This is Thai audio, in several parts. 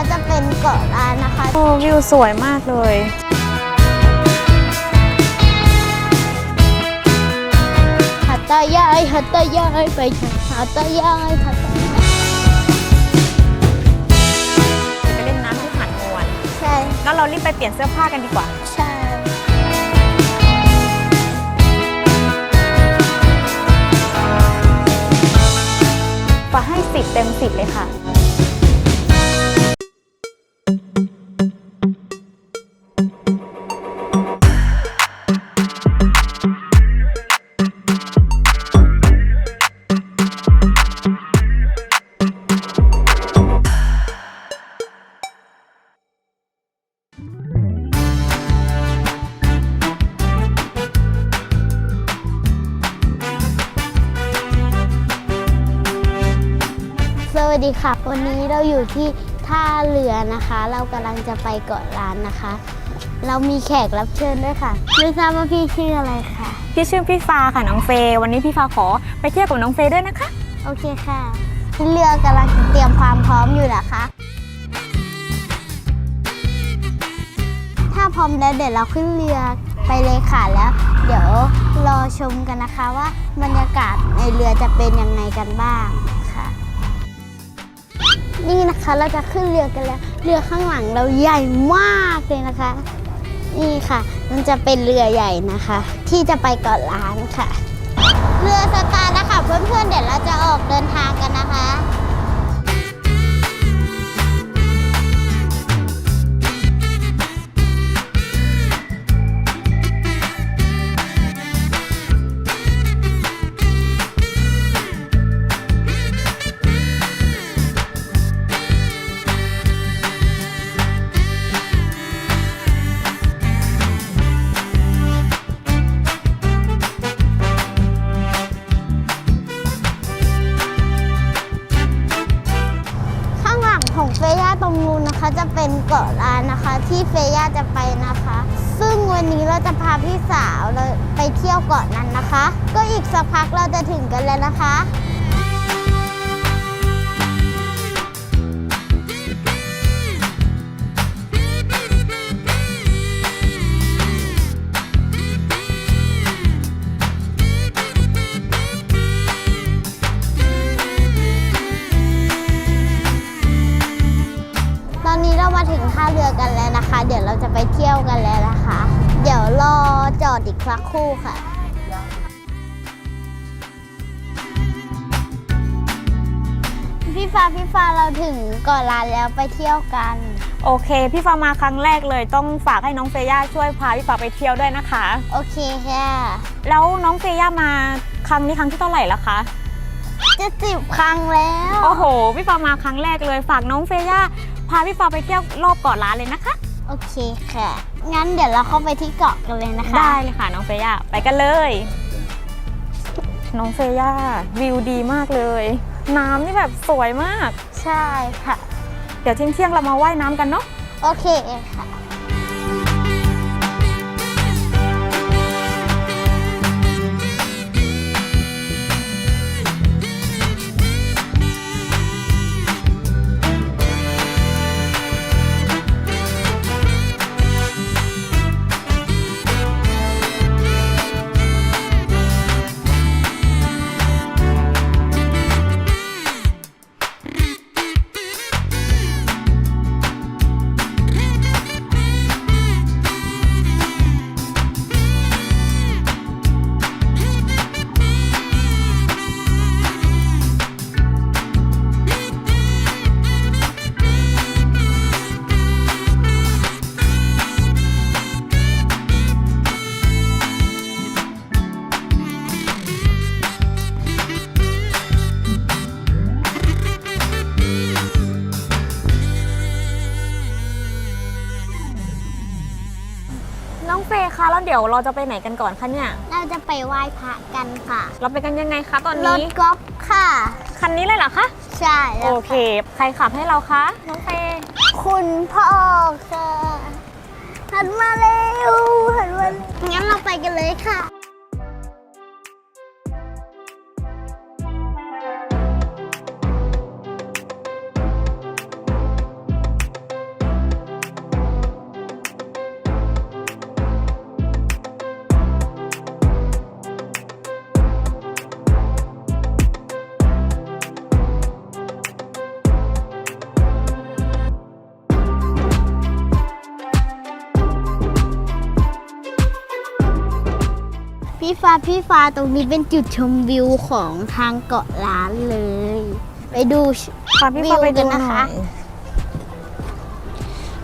นะคะจะเป็นเกาะล้านนะคะ โอ้วิวสวยมากเลยหัตตายายหัตตายายไปหัตตายายหัตตายายไปเล่นน้ำที่หาดงวนใช่แล้วเรารีบไปเปลี่ยนเสื้อผ้ากันดีกว่า ใช่ฟ้าให้สิบเต็มสิบเลยค่ะ ค่ะ วันนี้เราอยู่ที่ท่าเรือนะคะ เรากำลังจะไปเกาะล้านนะคะ เรามีแขกรับเชิญด้วยค่ะไม่ทราบว่าพี่ชื่ออะไรคะพี่ชื่อพี่ฟ้าค่ะน้องเฟย์วันนี้พี่ฟ้าขอไปเที่ยวกับน้องเฟย์ด้วยนะคะ โอเคค่ะเรือกำลังเตรียมความพร้อมอยู่นะคะ ถ้าพร้อมแล้วเดี๋ยวเราขึ้นเรือไปเลยค่ะแล้ว เดี๋ยวรอชมกันนะคะว่าบรรยากาศในเรือจะเป็นยังไงกันบ้างค่ะ นี่นะคะเราจะขึ้นเรือกันแล้ว เรือข้างหลังเราใหญ่มากเลยนะคะ นี่ค่ะ มันจะเป็นเรือใหญ่นะคะ ที่จะไปเกาะล้านค่ะ เรือสตาร์นะคะเพื่อนๆเดี๋ยวเราจะออกเดินทางกันนะคะ จอดอีกสักครู่ค่ะพี่ฟ้าพี่ฟ้าเราถึงเกาะล้านแล้วไปเที่ยวกัน โอเค พี่ฟ้ามาครั้งแรกเลย ต้องฝากให้น้องเฟย่าช่วยพาพี่ฟ้าไปเที่ยวด้วยนะคะ โอเคค่ะ แล้วน้องเฟย่ามาครั้งนี้ครั้งที่เท่าไหร่แล้วคะจะสิบครั้งแล้ว โอ้โห พี่ฟ้ามาครั้งแรกเลย ฝากน้องเฟย่าพาพี่ฟ้าไปเที่ยวรอบเกาะล้านเลยนะคะ โอเคค่ะ งั้นเดี๋ยวเราเข้าไปที่เกาะกันเลยนะคะ ได้เลยค่ะน้องเฟย่าไปกันเลย น้องเฟย่าวิวดีมากเลย น้ำนี่แบบสวยมาก ใช่ค่ะ เดี๋ยวเที่ยงๆเรามาว่ายน้ำกันเนาะ โอเคค่ะ น้องเฟย์คะแล้วเดี๋ยวเราจะไปไหนกันก่อนคะเนี่ย เราจะไปไหว้พระกันค่ะ เราไปกันยังไงคะตอนรถนี้กอล์ฟค่ะ คันนี้เลยเหรอคะ ใช่แล้โอวเค ใครขับให้เราคะ น้องเฟย์คุณพ่อค่ะหันมาเร็วหันมางั้นเราไปกันเลยค่ะ ฟ้าพี่ฟ้าตรงนี้เป็นจุดชมวิวของทางเกาะล้านเลย ไปดูพาพี่ฟ้าไปวิวกัดูนหนะน่คะ อย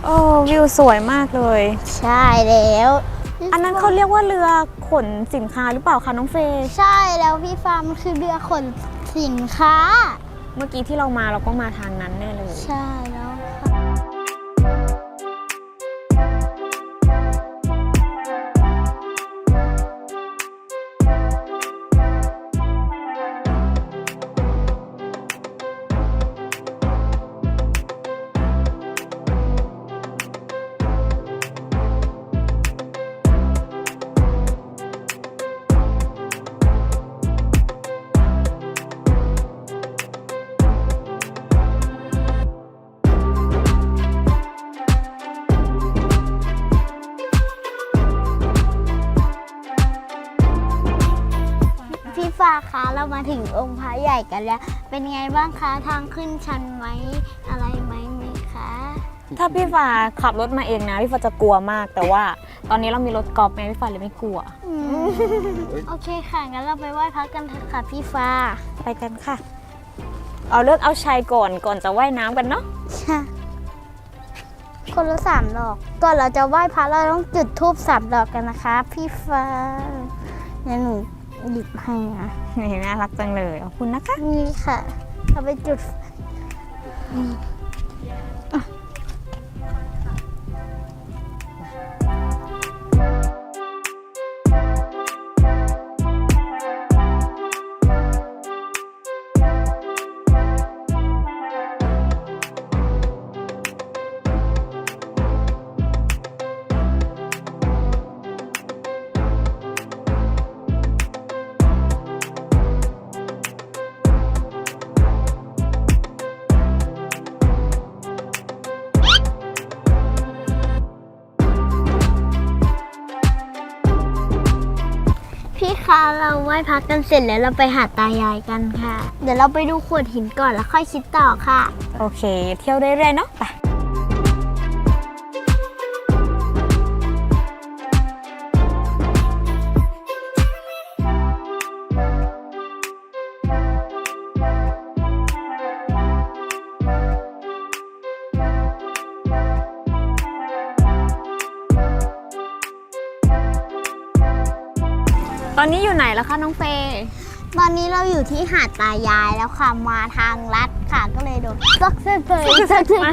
โอ้วิวสวยมากเลย ใช่แล้วอันนั้นเขาเรียกว่าเรือขนสินค้าหรือเปล่าคะน้องเฟย์ใช่แล้วพี่ฟ้ามันคือเรือขนสินค้า เมื่อกี้ที่เรามาเราก็มาทางนั้นแน่เลย ใช่ กันแล้ว เป็นไงบ้างคะทางขึ้นชันไหมอะไรไหมไหมคะถ้าพี่ฟ้าขับรถมาเองนะพี่ฟ้าจะกลัวมาก แต่ว่าตอนนี้เรามีรถกอล์ฟไงพี่ฟ้าเลยไม่กลัว อืมโอเคค่ะงั้นเราไปไหว้พระกันเถอะค่ะพี่ฟ้าไปกันค่ะ เอาเลิกเอาชัยก่อนก่อนจะว่ายน้ำกันเนาะใช่คนละสามดอกก่อนเราจะไหว้พระเราต้องจุดธูปสามดอกกันนะคะ พี่ฟ้าเดี๋ยวหนู หยิบให้นะนี่น่ารักจังเลยขอบคุณนะคะ นี่ค่ะ เอาไปจุดนี่ ว้พระกันเสร็จแล้วเราไปหาตายายกันค่ะ เดี๋ยวเราไปดูขวดหินก่อนแล้วค่อยคิดต่อค่ะ โอเค เที่ยวเรื่อยๆเนาะไป แล้วคะน้องเฟย์ตอนนี้เราอยู่ที่หาดตายายแล้วค่ะ มาทางลัดค่ะ ก็เลยโดนซักเส้นเลยซักเส้นมา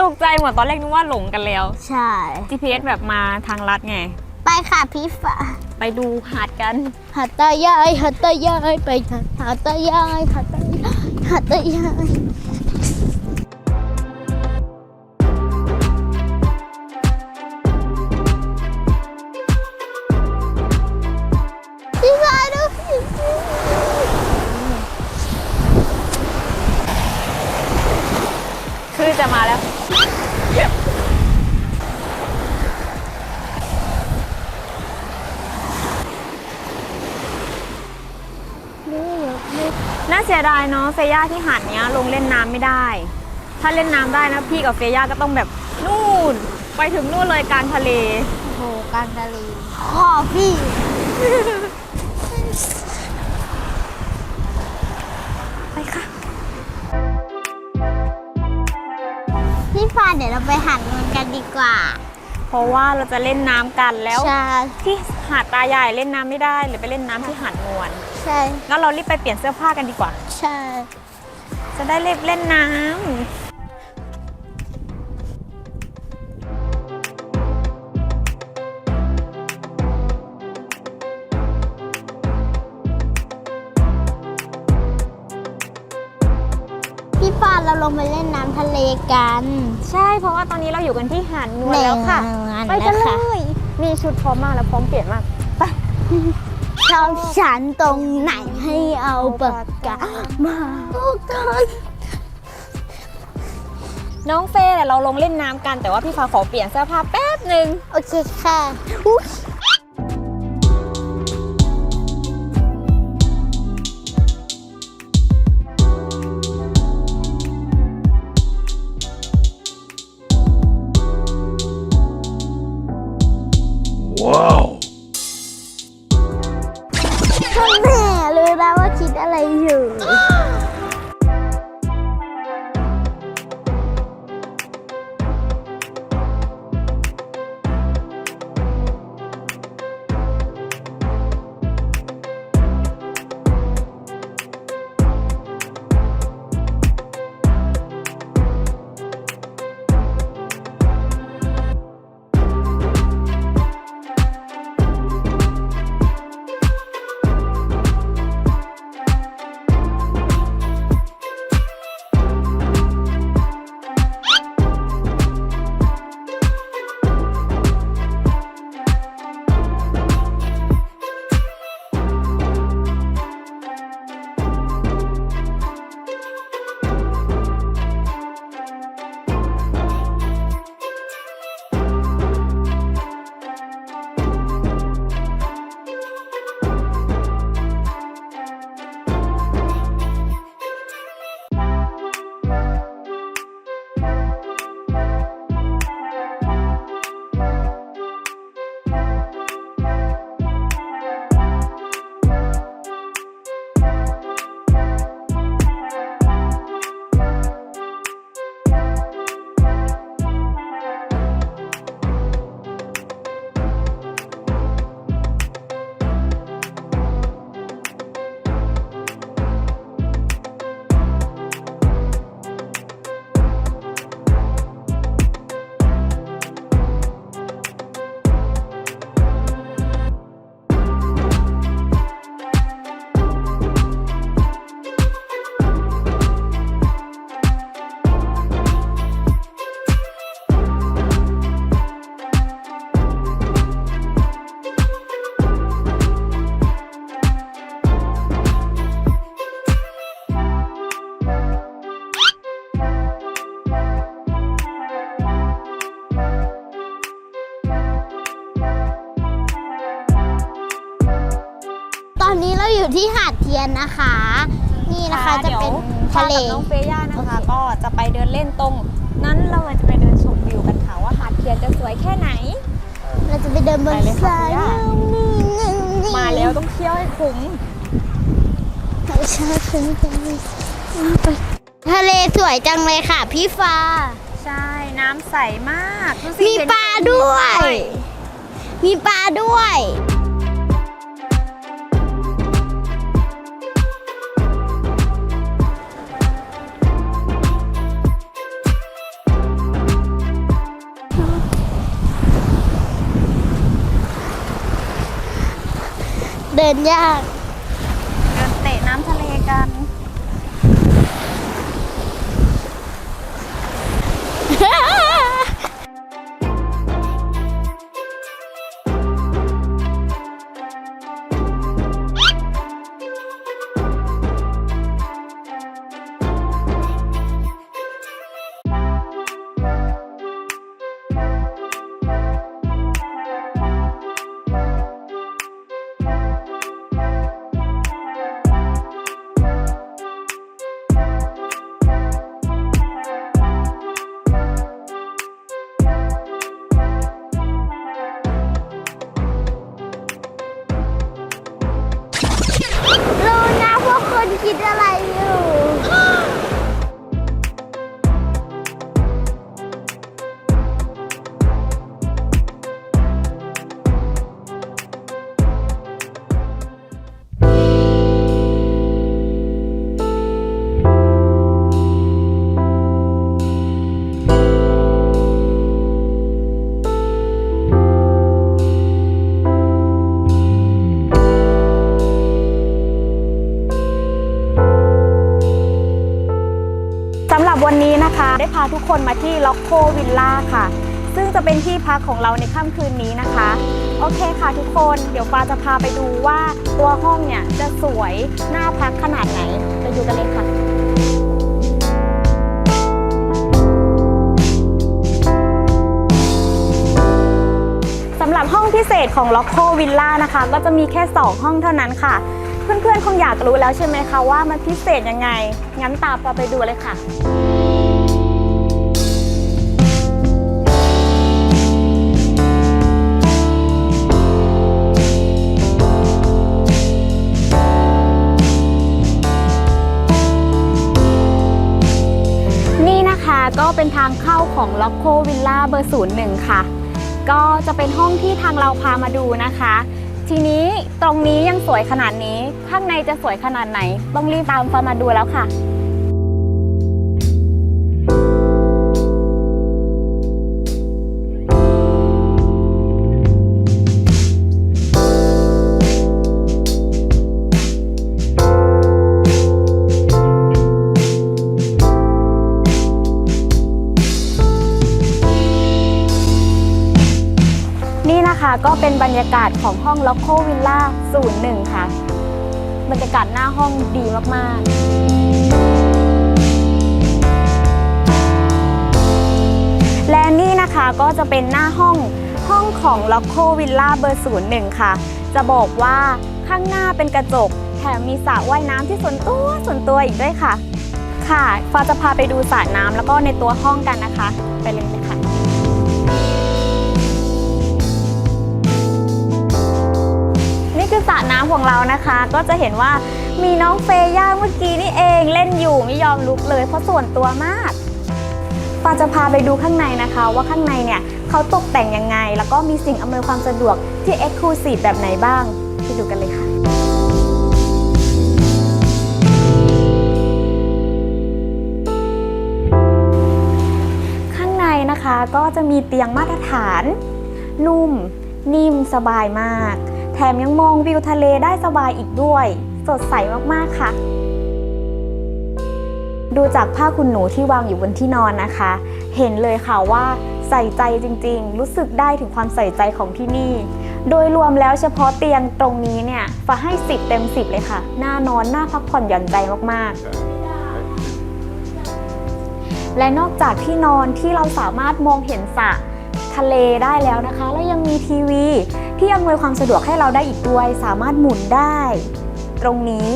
ตกใจหมดตอนแรกนึกว่าหลงกันแล้ว ใช่ GPS แบบมาทางลัดไง ไปค่ะพี่ฟ้าไปดูหาดกัน หาดตายายหาดตายายไปค่ะหาดตายายหาดตายายหาดตายายาเสียดายเนาะเฟย่าที่หาดเนี้ยลงเล่นน้ำไม่ได้ ถ้าเล่นน้ำได้นะพี่กับเฟย่าก็ต้องแบบนู่น ไปถึงนู่นเลยกลารทะเล โอ้โหกลางทะเลขอพี่ไปค่ะ พี่ฟ้าเดี๋ยวเราไปหาดนวลกันดีกว่าเพราะว่าเราจะเล่นน้ำกันแล้ว ใช่ ที่หาดตาใหญ่เล่นน้ำไม่ได้หรือไปเล่นน้ำที่หาดนวล ใช่งั้นเรารีบไปเปลี่ยนเสื้อผ้ากันดีกว่า ใช่ จะได้รีบเล่นน้ำพี่ฟ้าเราลงไปเล่นน้ำทะเลกัน ใช่เพราะว่าตอนนี้เราอยู่กันที่หาดนวลแล้วค่ะนไปกันเลค่ะยมีชุดพร้อมมากแล้วพร้อมเปลี่ยนมากไป ชอบฉันตรงไหนให้เอาปากกามาพูดกันน้องเฟย์เนี่ยเราลงเล่นน้ำกันแต่ว่าพี่ฟ้าขอเปลี่ยนเสื้อผ้าแป๊บหนึ่งโอเคค่ะอุ๊ย ข้าแหน้เลยนะว่าคิดอะไรอยู่ ที่หาดเทียนนะคะ นี่นะคะจะเป็นทะเลดี๋ยวฟ้ากับน้องเฟย่านะคะ ก็จะไปเดินเล่นตรง นั้นเราจะไปเดินชมวิวกันค่ะว่าหาดเทียนจะสวยแค่ไหน เราจะไปเดินบนไปเลยค่ะสายย่านี่นี่นี่มาแล้วต้องเที่ยวให้คุ้มใช่คุณจะมีทะเลสวยจังเลยค่ะ พี่ฟ้า ใช่น้ำใสมากดูสิมีเห็นปลาด้วย มีปลาด้วย เดิน คนมาที่ล็อกโควิลล่าค่ะ ซึ่งจะเป็นที่พักของเราในค่ำคืนนี้นะคะ โอเคค่ะทุกคนเดี๋ยวฟ้าจะพาไปดูว่าตัวห้องเนี่ยจะสวยน่าพักขนาดไหนไปดูกันเลยค่ะสำหรับห้องพิเศษของล็อกโควิลล่านะคะ ก็จะมีแค่ 2 ห้องเท่านั้นค่ะ เพื่อนๆ คงอยากรู้แล้วใช่ไหมคะว่ามันพิเศษยังไง งั้นตามเราไปดูเลยค่ะ เป็นทางเข้าของล็อกโควิลล่าเบอร์ศูนย์หนึ่งค่ะ ก็จะเป็นห้องที่ทางเราพามาดูนะคะ ทีนี้ตรงนี้ยังสวยขนาดนี้ ข้างในจะสวยขนาดไหน ต้องรีบตามฟามาดูแล้วค่ะ ก็เป็นบรรยากาศของห้องล็อกโควิลล่าศูนย์หนึ่งค่ะ บรรยากาศหน้าห้องดีมากๆ และนี่นะคะก็จะเป็นหน้าห้องห้องของล็อกโควิลล่าเบอร์ศูนย์หนึ่งค่ะ จะบอกว่าข้างหน้าเป็นกระจก แถมมีสระว่ายน้ำที่ส่วนตัวส่วนตัวอีกด้วยค่ะ ค่ะฟ้าจะพาไปดูสระน้ำแล้วก็ในตัวห้องกันนะคะ ไปเลย ระน้ำของเรานะคะ ก็จะเห็นว่ามีน้องเฟย่าเมื่อกี้นี่เองเล่นอยู่ไม่ยอมลุกเลยเพราะส่วนตัวมากปาจะพาไปดูข้างในนะคะ ว่าข้างในเนี่ยเขาตกแต่งยังไง แล้วก็มีสิ่งอำนวยความสะดวกที่ e x c l u s i v e แบบไหนบ้างไปดูกันเลยค่ะข้างในนะคะก็จะมีเตียงมาตรฐาน นุ่ม นิ่มสบายมาก ถมยังมองวิวทะเลได้สบายอีกด้วย สดใสมากๆค่ะ ดูจากผ้าคุณหนูที่วางอยู่บนที่นอนนะคะ เห็นเลยค่ะว่าใส่ใจจริงๆ รู้สึกได้ถึงความใส่ใจของที่นี่ โดยรวมแล้วเฉพาะเตียงตรงนี้เนี่ยฟ้าให้10เต็ม10เลยค่ะ น่านอนน่าพักผ่อนหย่อนใจมากๆ และนอกจากที่นอนที่เราสามารถมองเห็นสระทะเลได้แล้วนะคะ แล้วยังมีทีวี ที่อำนวยความสะดวกให้เราได้อีกด้วย สามารถหมุนได้ ตรงนี้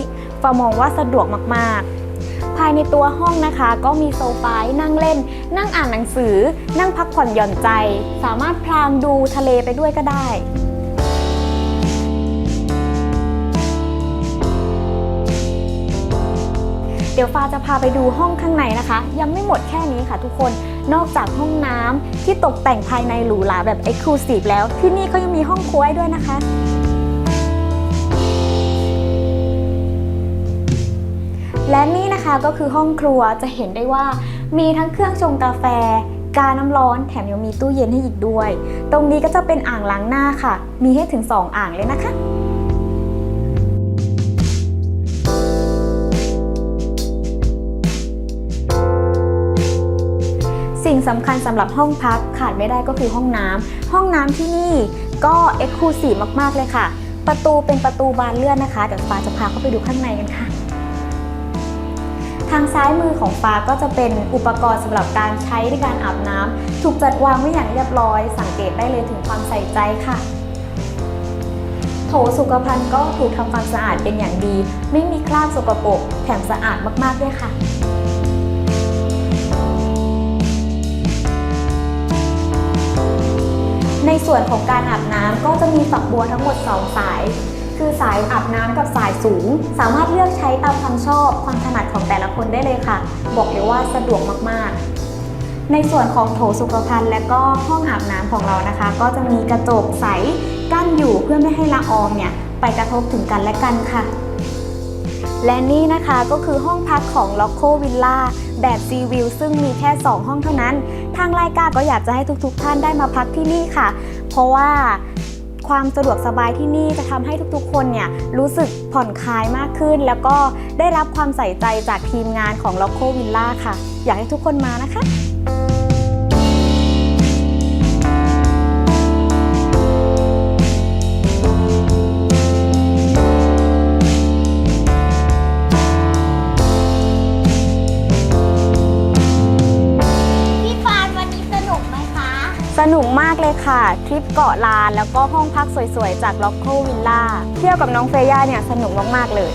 ฟามองว่าสะดวกมากๆ ภายในตัวห้องนะคะ ก็มีโซฟานั่งเล่น นั่งอ่านหนังสือ นั่งพักผ่อนหย่อนใจ สามารถพลางดูทะเลไปด้วยก็ได้ เดี๋ยวฟ้าจะพาไปดูห้องข้างในนะคะ ยังไม่หมดแค่นี้ค่ะทุกคนนอกจากห้องน้ำที่ตกแต่งภายในหรูหราแบบ e x c l u s i v e แล้วที่นี่ก็ยังมีห้องครัวให้ด้วยนะคะและนี่นะคะก็คือห้องครัวจะเห็นได้ว่ามีทั้งเครื่องชงกาแฟ กาน้ำร้อนแถมยังมีตู้เย็นให้อีกด้วย ตรงนี้ก็จะเป็นอ่างล้างหน้าค่ะ มีให้ถึง 2 อ่างเลยนะคะ สำคัญสำหรับห้องพักขาดไม่ได้ก็คือห้องน้ำห้องน้ำที่นี่ก็เอ็กซ์คลูซีฟมาก ๆ เลยค่ะ ประตูเป็นประตูบานเลื่อนนะคะ เดี๋ยวฟ้าจะพาเข้าไปดูข้างในกันค่ะ ทางซ้ายมือของฟ้าก็จะเป็นอุปกรณ์สำหรับการใช้ในการอาบน้ำถูกจัดวางไว้อย่างเรียบร้อย สังเกตได้เลยถึงความใส่ใจค่ะโถสุขภัณฑ์ก็ถูกทำความสะอาดเป็นอย่างดี ไม่มีคราบสกปรกแถมสะอาดมากๆด้วยค่ะ ในส่วนของการอาบน้ำก็จะมีฝักบัวทั้งหมด 2 สาย คือสายอาบน้ำกับสายสูง สามารถเลือกใช้ตามความชอบความถนัดของแต่ละคนได้เลยค่ะ บอกเลยว่าสะดวกมากๆ ในส่วนของโถสุขภัณฑ์และก็ห้องอาบน้ำของเรานะคะ ก็จะมีกระจกใสกั้นอยู่เพื่อไม่ให้ละอองเนี่ยไปกระทบถึงกันและกันค่ะ และนี่นะคะก็คือห้องพักของ l o c o Villa แบบซีวิวซึ่งมีแค่ 2 ห้องเท่านั้น ทางรายการก็อยากจะให้ทุกๆท่านได้มาพักที่นี่ค่ะ เพราะว่าความสะดวกสบายที่นี่จะทำให้ทุกๆ คนเนี่ยรู้สึกผ่อนคลายมากขึ้น แล้วก็ได้รับความใส่ใจจากทีมงานของล็อกโควิลล่าค่ะ อยากให้ทุกคนมานะคะ นุกมากเลยค่ะ ทริปเกาะลาน แล้วก็ห้องพักสวยๆ จาก l o c o Villa เที่ยวกับน้องเฟย่าเนี่ย สนุกมากๆเลย